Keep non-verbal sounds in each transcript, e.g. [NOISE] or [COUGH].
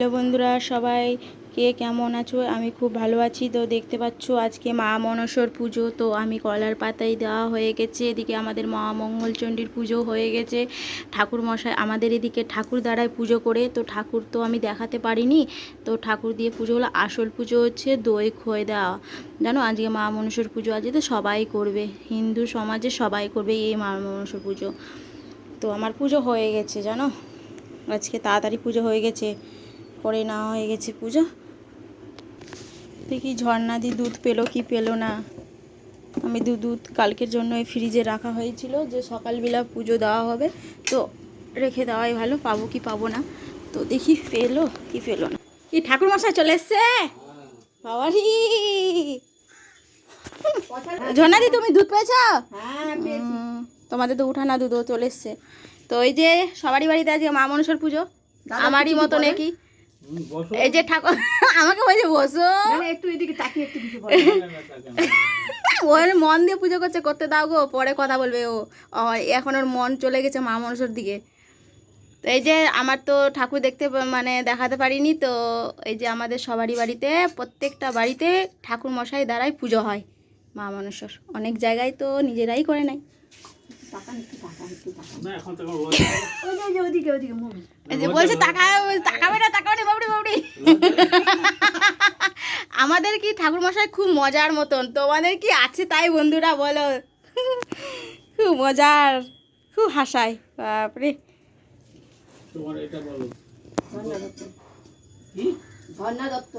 Hello বন্ধুরা, সবাই কে কেমন আছো? আমি খুব ভালো আছি। তো দেখতে পাচ্ছ, আজকে মা মনসর পুজো। তো আমি কলার পাতায় দেওয়া হয়ে গেছে। এদিকে আমাদের মা মঙ্গলচণ্ডীর পুজো হয়ে গেছে। ঠাকুর মশাই আমাদের এদিকে ঠাকুর দ্বারাই পুজো করে। তো ঠাকুর তো আমি দেখাতে পারিনি। তো ঠাকুর দিয়ে পুজো হলো। আসল পুজো হচ্ছে দই খয়ে দেওয়া। জানো, আজকে মা মনসর পুজো আজকে তো সবাই করবে। হিন্দু সমাজে সবাই করবে এই মা মনসর পুজো। তো আমার পুজো হয়ে গেছে, জানো? আজকে তাড়াতাড়ি পুজো হয়ে গেছে। করে নেওয়া হয়ে গেছে পুজো। দেখি ঝর্ণা দি দুধ পেল কি পেল না। আমি দু দুধ কালকের জন্য এই ফ্রিজে রাখা হয়েছিল যে সকালবেলা পুজো দেওয়া হবে। তো রেখে দেওয়াই ভালো পাবো কি পাবো না। তো দেখি পেল কি পেল না। কি ঠাকুর মশাই চলে এসছে? বাবারি! ঝর্ণা দি তুমি দুধ পেয়েছ? তোমাদের তো উঠানা দুধও চলে এসছে। তো এই যে সবারই বাড়িতে আজকে মা মনসর পুজো। আমারই মতো নাকি? এই যে ঠাকুর আমাকে বলছে বসো। একটু এদিকে তাকিয়ে একটু কিছু [LAUGHS] ওর মন দিয়ে পুজো করছে করতে দাও গো পরে কথা বলবে ও। এখন ওর মন চলে গেছে মা মনসর দিকে। তো এই যে আমার তো ঠাকুর দেখতে মানে দেখাতে পারিনি তো এই যে আমাদের সবারই বাড়িতে প্রত্যেকটা বাড়িতে ঠাকুর মশাই দ্বারাই পুজো হয় মা মনসর। অনেক জায়গায় তো নিজেরাই করে নেয়। বলছে টাকা তাকাবে না তাকাবে না বাবড়ি বাবড়ি। আমাদের কি ঠাকুর মশাই খুব মজার মতন? তোমাদের কি আছে তাই বন্ধুরা বলো? খুব মজার খুব হাসায় বাপরে। তোমার এটা বলো। ঝর্ণা দত্ত কি? ঝর্ণা দত্ত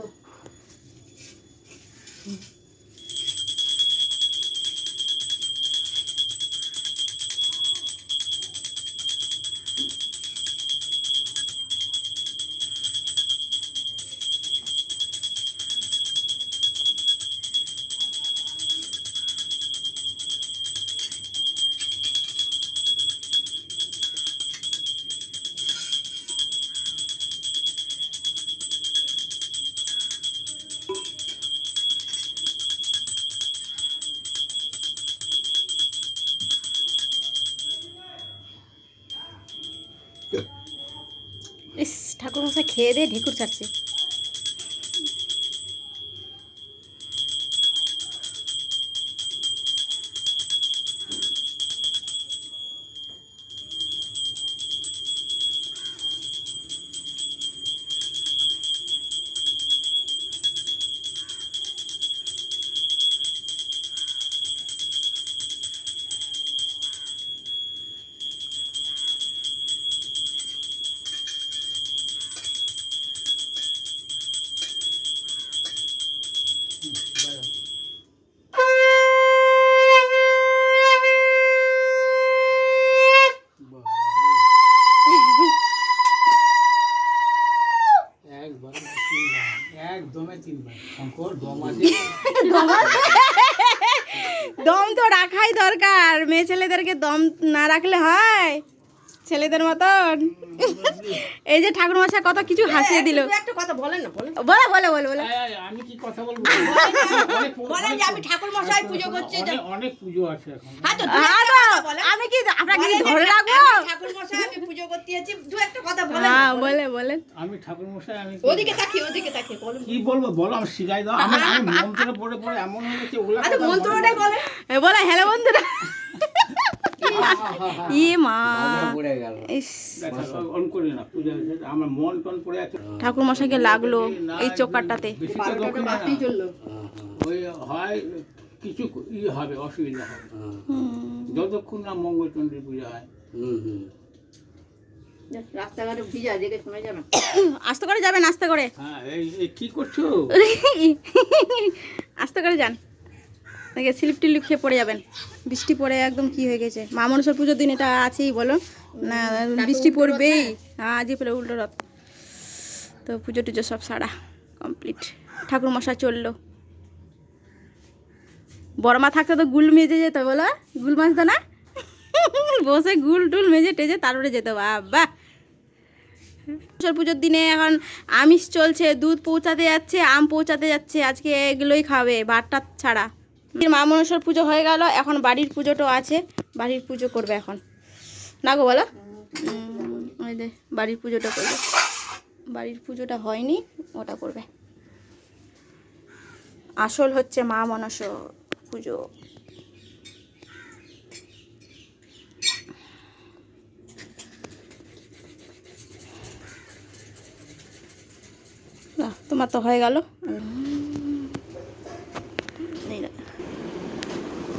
ইস ঠাকুর মশাই খেয়ে দিয়ে ঢেকুর ছাড়ছে [LAUGHS] দম তো রাখাই দরকার। মেয়ে ছেলেদেরকে দম না রাখলে হয়? ছেলেদের মতন? এই যে ঠাকুর মশাই কত কিছু হাসিয়ে দিল। একটা কথা বলেন না বলে বলে বলে বলে। কথা বলব? বলেন যে আমি ঠাকুর মশাই পুজো করছি অনেক- অনেক পুজো আছে এখন। হ্যাঁ তো দু একটা তো, কথা বলেন। আমি কি আপনাকে কি ধরে রাখব? ঠাকুর মশাই আমি পুজো করতে যাচ্ছি। দু একটা কথা বলেন। হ্যাঁ বলে বলে। আমি ঠাকুর মশাই আমি ওদিকে তাকিয়ে ওদিকে তাকিয়ে বলুন। কি বলব বলো আমি শিখাই দাও। আমি আমি পড়ে পড়ে এমন হয়ে গেছে ওগুলা আচ্ছা মন্ত্রটাই। বলে হ্যালো বন্ধুরা। ই মা। ইস। দেখা, অন করি না পূজা হয়েছে আমার মন টন পড়ে আছে ঠাকুর মশাইকে লাগল এই চোকারটাতে। হয় কিছু ই হবে অসুবিধা হবে যতক্ষণ না। মঙ্গলচন্দ্রী পূজা হয় রাস্তাঘাটে ভিজা দেখে আস্তে করে যাবেন আস্তে করে। হ্যাঁ কি করছ? আস্তে করে যান। দেখে স্লিপ টিলিপ খেয়ে পড়ে যাবেন। বৃষ্টি পড়ে একদম কি হয়ে গেছে? মা মনসার পুজোর দিন এটা আছেই, বলো? না, বৃষ্টি পড়বেই। হ্যাঁ আজই পরে উল্টো রথ। তো পুজো টুজো সব সারা কমপ্লিট ঠাকুর মশা চলল। বড় মা থাকতে তো গুল মেজে যেত, বলো? গুল মাছতো না? বসে গুল টুল মেজে টেজে তারপরে যেত, বাবা। মনসার পুজোর দিনে এখন আমিষ চলছে, দুধ পৌঁছাতে যাচ্ছে, আম পৌঁছাতে যাচ্ছে, আজকে এগুলোই খাবে, ভাতটা ছাড়া। মা মনসর পুজো হয়ে গেল, এখন বাড়ির পুজোটাও আছে, বাড়ির পুজো করবে এখন। না গো বলো? বাড়ির পুজোটা করবে। বাড়ির পুজোটা হয়নি, ওটা করবে। আসল হচ্ছে মা মনস পুজো। তোমার তো হয়ে গেল এই দেখো।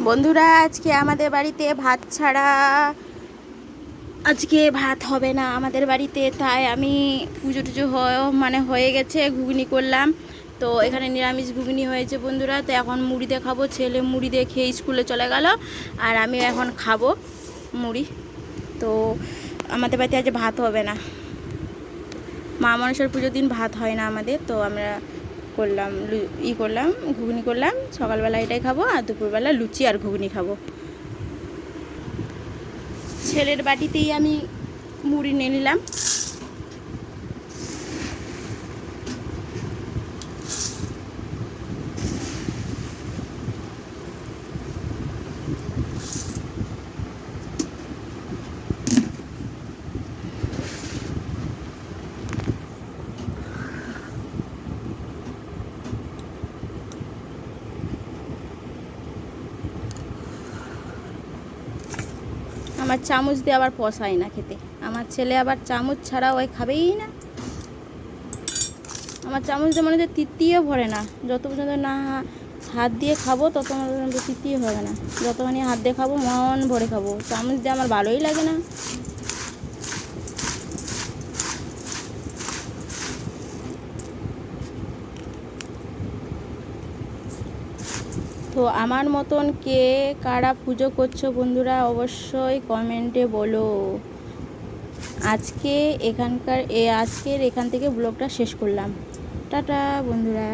বন্ধুরা, আজকে আমাদের বাড়িতে ভাত ছাড়া আজকে ভাত হবে না আমাদের বাড়িতে, তাই আমি পুজো টুজো মানে হয়ে গেছে, ঘুগনি করলাম। তো এখানে নিরামিষ ঘুগনি হয়েছে বন্ধুরা, তো এখন মুড়ি খাব ছেলে মুড়ি দিয়ে স্কুলে চলে গেল, আর আমি এখন খাব মুড়ি। তো আমাদের বাড়িতে আজ ভাত হবে না। মা মানুষের পুজোর দিন ভাত হয় না আমাদের, তো আমরা করলাম ই করলাম, ঘুগনি করলাম, সকালবেলা এটাই খাব আর দুপুরবেলা লুচি আর ঘুগনি খাব। ছেলের বাটিতেই আমি মুড়ি নিয়ে নিলাম। আমার চামচ দিয়ে আবার পশায় না খেতে। আমার ছেলে আবার চামচ ছাড়া ওই খাবেই না। আমার চামচ দিয়ে মনে হচ্ছে তৃতীয় ভরে না। যত পর্যন্ত না হাত দিয়ে খাব, তত পর্যন্ত তৃতীয় হবে না। যতখানি হাত দিয়ে খাব, মন ভরে খাব। চামচ দিয়ে আমার ভালোই লাগে না। তো আমার মতন কে কারা পুজো করছ বন্ধুরা অবশ্যই কমেন্টে বলো। আজকে এখানকার, এ আজকের এখান থেকে ব্লগটা শেষ করলাম। টাটা বন্ধুরা।